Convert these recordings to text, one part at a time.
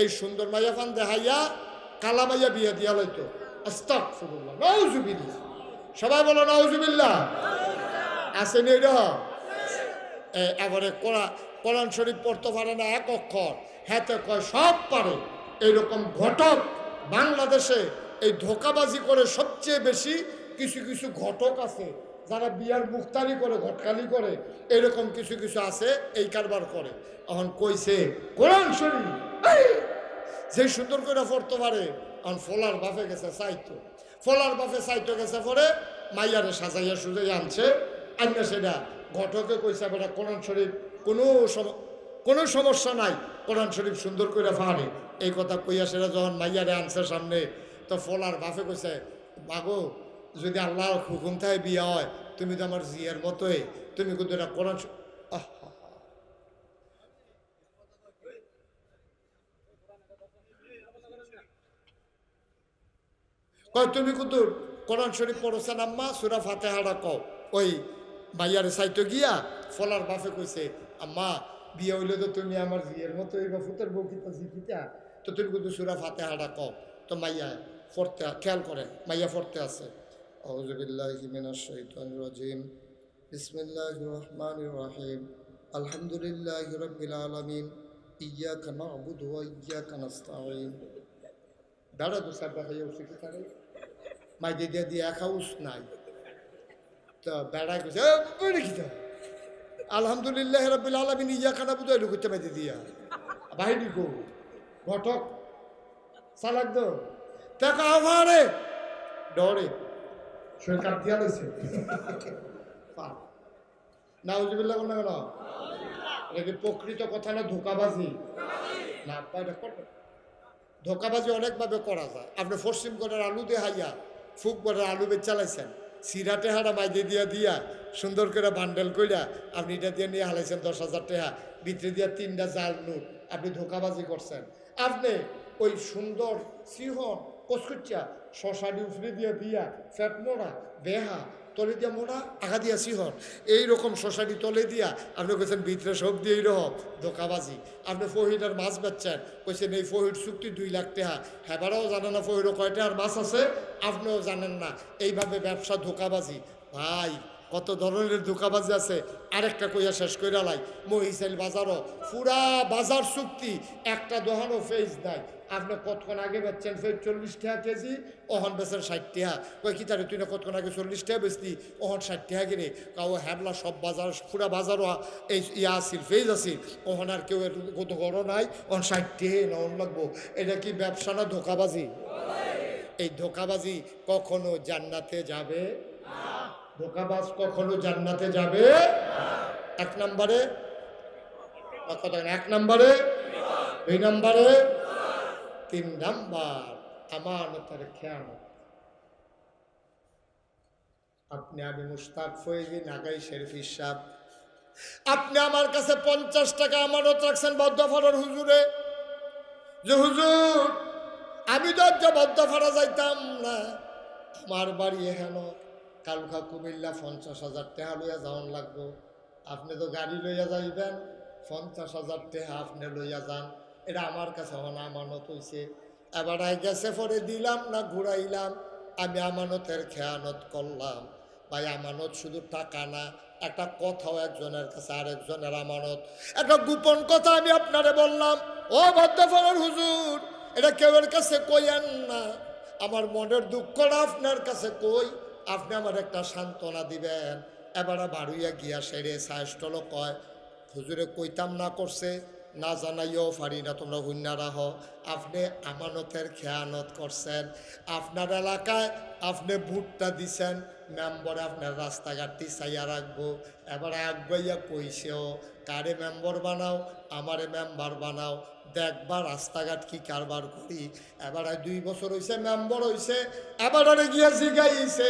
এই সুন্দর মাইয়া ফান দেখাইয়া কালা মাইয়া বিয়ে দিয়া লইতো। সবাই বলো নাউজুবিল্লাহ। আসেনি এরকম এ, এবারে কোরআন কোরআন শরীফ পড়তে পারে না এক অক্ষর। হ্যাতে কয় সব পারে। এইরকম ঘটক বাংলাদেশে এই ধোকাবাজি করে সবচেয়ে বেশি কিছু কিছু ঘটক আছে। যারা বিয়ার মুক্তারি করে ঘটকালি করে এরকম কিছু কিছু আছে এই কারবার করে। এখন কইছে কোরআন শরীফ! যে সুন্দর করে পড়তে পারে। এখন ফলার বাফে গেছে চাইতো ফলার বাফে চাইতো গেছে পরে মাইয়ারে সাজাইয়া সুজাইয়া আনছে। আনবে সেটা ঘটকে কইছে, বেটা, কোরআন শরীফ কোনো কোনো সমস্যা নাই। কোরআন শরীফ সুন্দর করে পারে এই কথা কইয়া সেটা যখন মাইয়ারে আনছে সামনে, তো ফলার বাফে কইছে বাগো যদি আল্লাহর হুকুম থাকে বিয়া হয়, তুমি তো আমার জিয়ার মতোই। তুমি কিন্তু এটা কোরআন শ- আহ কয়, তুমি কিন্তু কোরআন শরীফ পড়ছেন আম্মা, সুরা ফাতেহারা কও। ওই মাইয়ারে সাইতো গিয়া ফলার বাফে কইছে, আম্মা, বিয়ে হইলে তো তুমি আমার জিয়ের মতো এই বাফুতের বকিতা জিকিতা তো তুমি কিন্তু সুরা ফাতেহারা কও। তো মাইয়া পড়তে, খেয়াল করে মাইয়া পড়তে আছে। আউযুবিল্লাহি মিনাশ শাইতানির রাজিম। বিসমিল্লাহির রহমানির রহিম। আলহামদুলিল্লাহি রাব্বিল আলামিন। ওয়া ইয়াকা নাস্তাঈন দাঁড়া দু সাবটা হয়ে উঠছে কি তারে মাই দিয়ে দিয়ে দিয়ে খাউস নাই তো বেড়া গেছে বেড়ে কি তা আলহামদুলিল্লাহ রবিল আলমিন ইয়া খানা বুধ এলু করতে দিয়া বাহিনী গো ঘটক সালাক দো টাকা আভারে ডরে কাপ দিয়া লইছে নাউজুবিল্লাহ কোন কেন প্রকৃত কথা না ধোকাবাজি? না ধোকাবাজি অনেকভাবে করা যায়। আপনি পশ্চিম করের আলু দিয়ে হাইয়া ফুক করের আলু বেচ চালাইছেন সিরাটে হারা মাইদে দিয়া দিয়া সুন্দর করে বান্ডেল কইরা আপনি এটা দিয়ে নিয়ে হালাইছেন দশ হাজার টাকা, ভিতরে দিয়া তিনটা জাল নোট আপনি ধোকাবাজি করছেন। আপনি ওই সুন্দর সিংহন কচকুচ্চা শশাডি উফরে দিয়া দিয়া, ফ্যাট মোড়া বেহা তলে দিয়া মোড়া আগা দিয়া সিহর এইরকম শশাটি তলে দিয়া আপনি কইছেন ভিতরে সব দিয়ে রহ ধোকাবাজি। আপনি ফহিটার মাছ বেচছেন, কইছেন এই ফহির চুক্তি দুই লাখ টাকা হেবারাও জানে না ফহিরও কয়টা আর মাছ আছে, আপনিও জানেন না। এইভাবে ব্যবসা ধোকাবাজি। ভাই কত ধরনের ধোকাবাজি আছে, আরেকটা কইয়া শেষ কইরা লাই। মহিষাইল বাজারও পুরা বাজার চুক্তি, একটা দোকানও ফেজ নাই। আপনি কতক্ষণ আগে বেচছেন ফের চল্লিশ টাকা কেজি ওহন বেচেন ষাট টাকা। কই কি তারে, তুই না কতক্ষণ আগে চল্লিশ টাকা বেচলি ওহন ষাট টাকা কিনে? কাউ হ্যাবলা সব বাজার, পুরা বাজারও এই ইয়া আসিল ফেজ আসিল ওহন আর কেউ কত গড় নাই ওহন ষাট টাকা না ওহন লাগবো। এটা কি ব্যবসা না ধোকাবাজি? এই ধোকাবাজি কখনো জান্নাতে যাবে? ধোকাবাজ কখনো জান্নাতে যাবে? এক নম্বরে? এক নম্বরে? দুই নম্বরে? তিন নাম্বার। আমানতের খেয়াল আপনি আমি মুস্তাক ফয়েজি নাগাই শরীফ সাহেব আপনি আমার কাছে পঞ্চাশ টাকা আমানত রাখছেন বদ্ধফাড়ার হুজুরে। যে হুজুর, আমি তো বদ্ধফাড়া যাইতাম না। আমার বাড়ি হেন কালুখা কুমিল্লা পঞ্চাশ হাজার টাকা লইয়া যাওয়ান লাগবো। আপনি তো গাড়ি লইয়া যাইবেন, পঞ্চাশ হাজার টেহা আপনি লইয়া যান। এটা আমার কাছে হন আমানত হইছে। এবার গেছে পরে দিলাম না ঘুরাইলাম, আমি আমানতের খেয়ানত করলাম। ভাই, আমানত শুধু টাকা না, একটা কথাও একজনের কাছে, আরেকজনের আমানত। একটা গোপন কথা আমি আপনারে বললাম, ও বদ্ধফলের হুজুর, এটা কেউর কাছে কইয়েন না। আমার মনের দুঃখটা আপনার কাছে কই? আপনি আমার একটা সান্ত্বনা দিবেন। এবারে বাড়ুইয়া গিয়া সেরে সায়স্টল কয়, হুজুরে, কইতাম না করছে? না জানাইও পারি না, তোমরা হুন্না রাহ আপনি আমানতের খেয়ানত করছেন আপনার এলাকায় আপনি ভোটটা দিছেন। মেম্বরে আপনার রাস্তাঘাটটি চাইয়া রাখব। এবার আগাইয়া কইছেও কারে মেম্বার বানাও, আমারে মেম্বার বানাও। দেখবা রাস্তাঘাট কি কারবার করি। এবারে দুই বছর হইছে, মেম্বার হইছে, এবারে গিয়া জিগাইছে।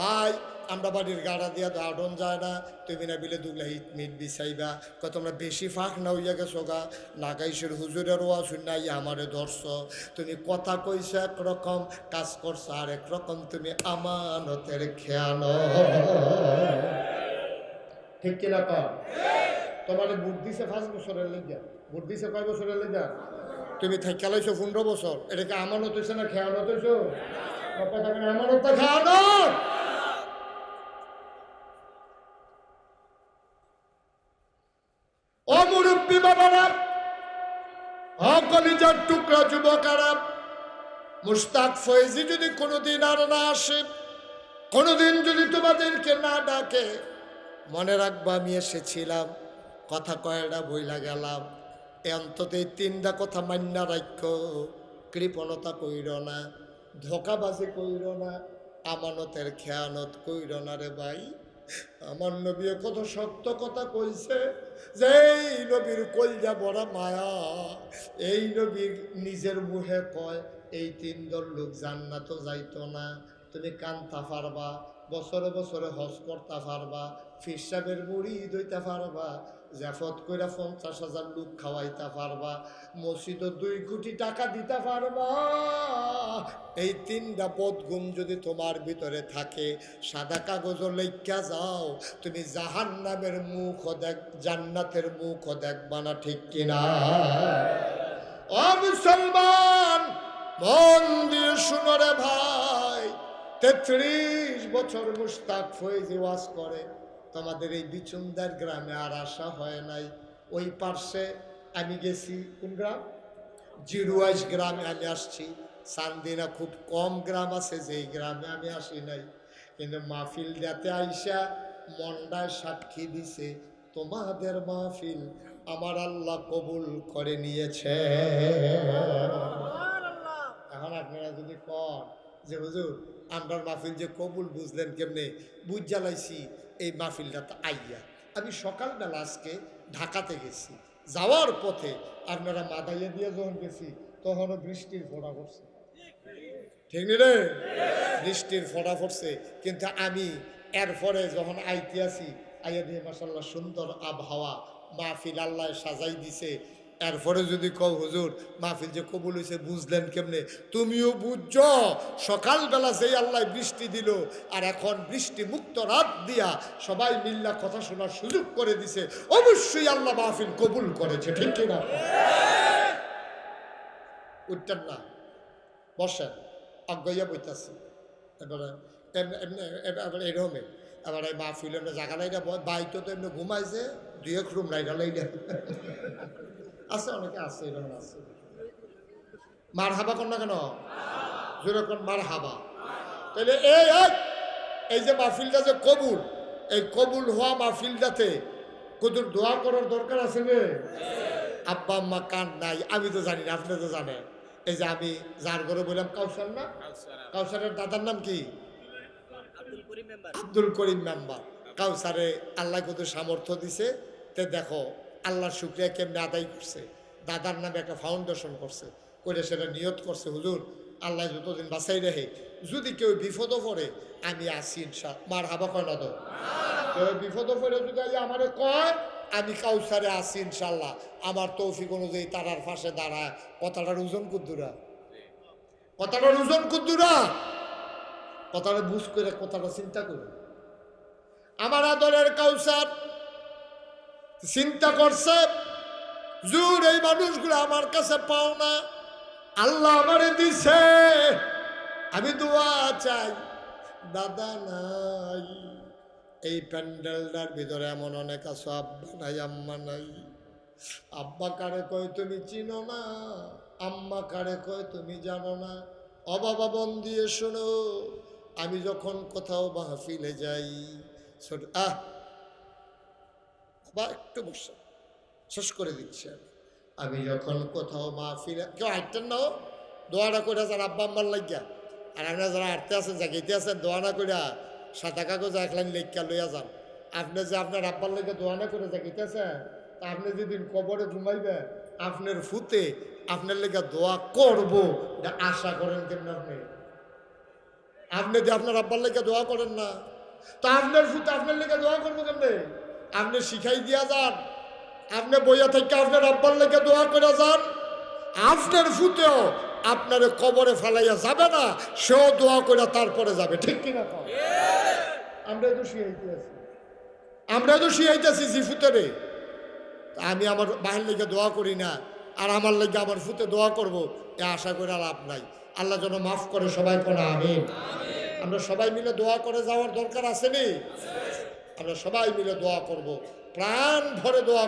ভাই আমরা বাড়ির গাড়া দিয়া দাঁড়ন যায় না তুমি না বিলে দুগলা হিট মিট বিছাইবা। কত তোমরা বেশি ফাঁক না হইয়া গেছো গা? নাগাইশের হুজুরের ওয়া শুনাই আমারে ধরছ। তুমি কথা কইছো একরকম, কাজ করছ আর একরকম, তুমি আমানতের খেয়াল ঠিক কিনা কর তোমার ভোট দিছে পাঁচ বছরের লেগা। ভোট দিছে কয় বছরের লেগা? তুমি থেকে লাইছো পনেরো বছর। এটাকে আমানত হয়েছে না কথা কেন আমানত না খেয়ানত ও মুরব্বী বাবারা অকলিজার টুকরা যুবকারা মুস্তাক ফয়েজি যদি কোনোদিন আর না আসে, কোনোদিন যদি তোমাদেরকে না ডাকে, মনে রাখব আমি এসেছিলাম, কথা কয়টা বইলা গেলাম। এ অন্তত এই তিনটা কথা মান্যা রাখ্য কৃপণতা কইর না, ধোকাবাজি কইর না, আমানতের খেয়ানত কইর না রে ভাই। আমার নবী কত সত্য কথা কইছে যে এই নবীর কলজা বড় মায়া এই নবীর নিজের মুহে কয়, এই তিন দল লোক জান্নাত যাইতো না। তুমি কান্তা পারবা, বছরে বছরে হজ করতে পারবা, ফিরসাবের মুড়ি দইতে পারবা জ্যাফত কইরা পঞ্চাশ হাজার লোক খাওয়াইতে পারবা, মসজিদে দুই কোটি টাকা দিতে পারবা। এই তিনটা পদগুণ যদি তোমার ভিতরে থাকে, সাদা কাগজ লেখা যাও, তুমি জাহান নামের মুখ দেখ, জান্নাতের মুখ দেখবা না ঠিক কিনা? মুসলমান, মন দিয়ে শুনো রে ভাই। তেত্রিশ বছর মুস্তাক ফয়েজি ওয়াজ করে। তোমাদের এই বিচুন্দার গ্রামে আর আসা হয় নাই। ওই পার্শ্বে আমি গেছি, কোন গ্রাম? জিরুয়াইশ গ্রামে আমি আসছি। চান্দিনা খুব কম গ্রাম আছে, যেই গ্রামে আমি আসি নাই। কিন্তু মাহফিল যাতে আইসা মন্ডায় সাক্ষী দিছে তোমাদের মাহফিল আমার আল্লাহ কবুল করে নিয়েছে। এখন আপনারা যদি কন যে হুজুর আমরা মাহফিল যে কবুল বুঝলেন কেমনে? বুঝ জ্বালাইছি এই মাহফিলটা তো আইয়া। আমি সকালবেলা আজকে ঢাকাতে গেছি। যাওয়ার পথে আপনারা মাদাইয়া দিয়ে যখন গেছি তখনও বৃষ্টির ফোড়া পড়ছে। ঠিক নি রে? বৃষ্টির ফোড়া পড়ছে। কিন্তু আমি এরপরে যখন আইতে আসি আইয়া দিয়ে মাসাল্লাহ সুন্দর আবহাওয়া মাহফিল আল্লাহ সাজাই দিছে। এরপরে যদি কও হুজুর, মাহফিল যে কবুল হয়েছে বুঝলেন কেমনে? তুমিও বুঝছ, সকালবেলা যেই আল্লাহ বৃষ্টি দিল আর এখন বৃষ্টি মুক্ত রাত দিয়া সবাই মিল্লা কথা শোনার সুযোগ করে দিছে, অবশ্যই আল্লাহ মাহফিল কবুল করেছে, ঠিক কিনা? উঠতেন না, বসেন অজ্ঞইয়া বইতাছি এবারে এমনি এবার এই মাহফিল জায়গা লাইটা বাইতো তো এমনি ঘুমাইছে দুই এক রুম লাইটা লাইটা আছে অনেকে আছে এরকম আছে। মার হাবা কর না কেন? যেরকম মার হাবা তাহলে এই এই যে মাহফিলটা যে কবুল এই কবুল হওয়া মাহফিলটাতে কদুর দোয়া করার দরকার আছে রে? আব্বা আম্মা কান নাই আমি তো জানি না আপনি তো জানেন। এই যে আমি যার ঘরে বললাম কাউসার না? কাউসারের দাদার নাম কি? আব্দুল করিম মেম্বার কাউসারে আল্লাহ কত সামর্থ্য দিছে, তে দেখো, আল্লাহর শুক্রিয়া কেমনে আদায় করছে। দাদার নামে একটা ফাউন্ডেশন করছে করে সেটা নিয়ত করছে, হুজুর, আল্লাহ যতদিন বাঁচাই রাখে, যদি কেউ বিপদও পড়ে, আমি আসি ইনশা মার হাবা কয় না তো? কেউ বিপদও পড়ে যদি আমারে কয়, আমি কাউসারে আসি ইনশাল্লাহ আমার তৌফিক অনুযায়ী তারার পাশে দাঁড়ায়। কথাটার ওজন কুদ্দুরা কথাটার ওজন কুদ্দুরা কথাটা বুঝ করে কথাটা চিন্তা করে আমার আদরের কাউসার, চিন্তা করছে, জুর এই মানুষগুলো আমার কাছে পাও না। আল্লাহ আমারে দিছে, আমি দোয়া চাই। দাদা নাই, এই প্যান্ডেলটার ভিতরে এমন অনেক আছো, আব্বা নাই, আম্মা নাই। আব্বা কারে কয়, তুমি চিনো না? আম্মা কারে কয়, তুমি জানো না? অবাবা বন্দিয়ে শোনো আমি যখন কোথাও মাহফিলে যাই, ছোট আহ! বা একটু বসে। শেষ করে দিচ্ছি আমি। যখন কোথাও মাহফিলে কেউ আইটেন নাও দোয়াটা করে যান আব্বা আম্মার লাগিয়া, আর আপনারা যারা আটতে আছেন জাগাইতে আছেন দোয়ানা কইরা সাদা কাগজ এক লাইন লেখা লইয়া যান। আপনি যে আপনার আব্বার লেগে দোয়ানা করে জাগাইতেছেন তা আপনি যেদিন কবরে ঘুমাইবেন, আপনার ফুতে আপনার লেগে দোয়া করব। এটা আশা করেন কেন আপনি? আপনি যে আপনার আব্বার লেগে দোয়া করেন না, তা আপনার ফুতে আপনার লেগে দোয়া করব কেমনে? আপনি শিখাই দিয়া যান। আপনি বইয়া থেকে আপনার আব্বার লেগে দোয়া করে যান। আপনার ফুতেও আপনার কবরে ফেলাইয়া যাবে না, সেও দোয়া করে তারপরে যাবে। ঠিক কিনা আমরা তো শিখাইতে আছি। আমরা তো শিখাইতেছি জিফুতেরে আমি আমার বাহির লেগে দোয়া করি না, আর আমার লাগে আমার ফুতে দোয়া করব, এ আশা করে লাভ নাই। আল্লাহ যেন মাফ করে সবাই করে আমিন। আমরা সবাই মিলে দোয়া করে যাওয়ার দরকার আছে নি আমরা সবাই মিলে দোয়া করব। প্রাণ ভরে দোয়া